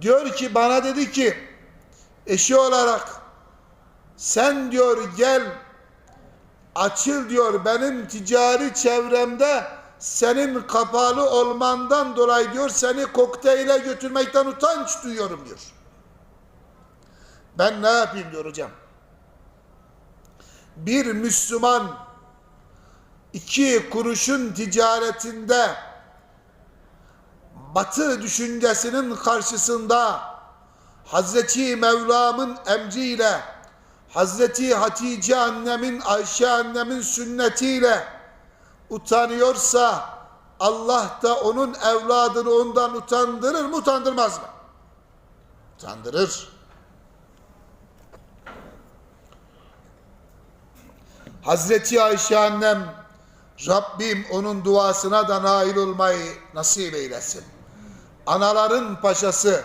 Diyor ki bana dedi ki eşi olarak sen diyor gel açıl diyor benim ticari çevremde senin kapalı olmandan dolayı diyor seni kokteyle götürmekten utanç duyuyorum diyor. Ben ne yapayım diyor hocam. Bir Müslüman iki kuruşun ticaretinde batı düşüncesinin karşısında Hazreti Mevlam'ın emriyle Hazreti Hatice annemin Ayşe annemin sünnetiyle utanıyorsa Allah da onun evladını ondan utandırır mı utandırmaz mı? Utandırır. Hazreti Ayşe annem Rabbim onun duasına da nail olmayı nasip eylesin. Anaların paşası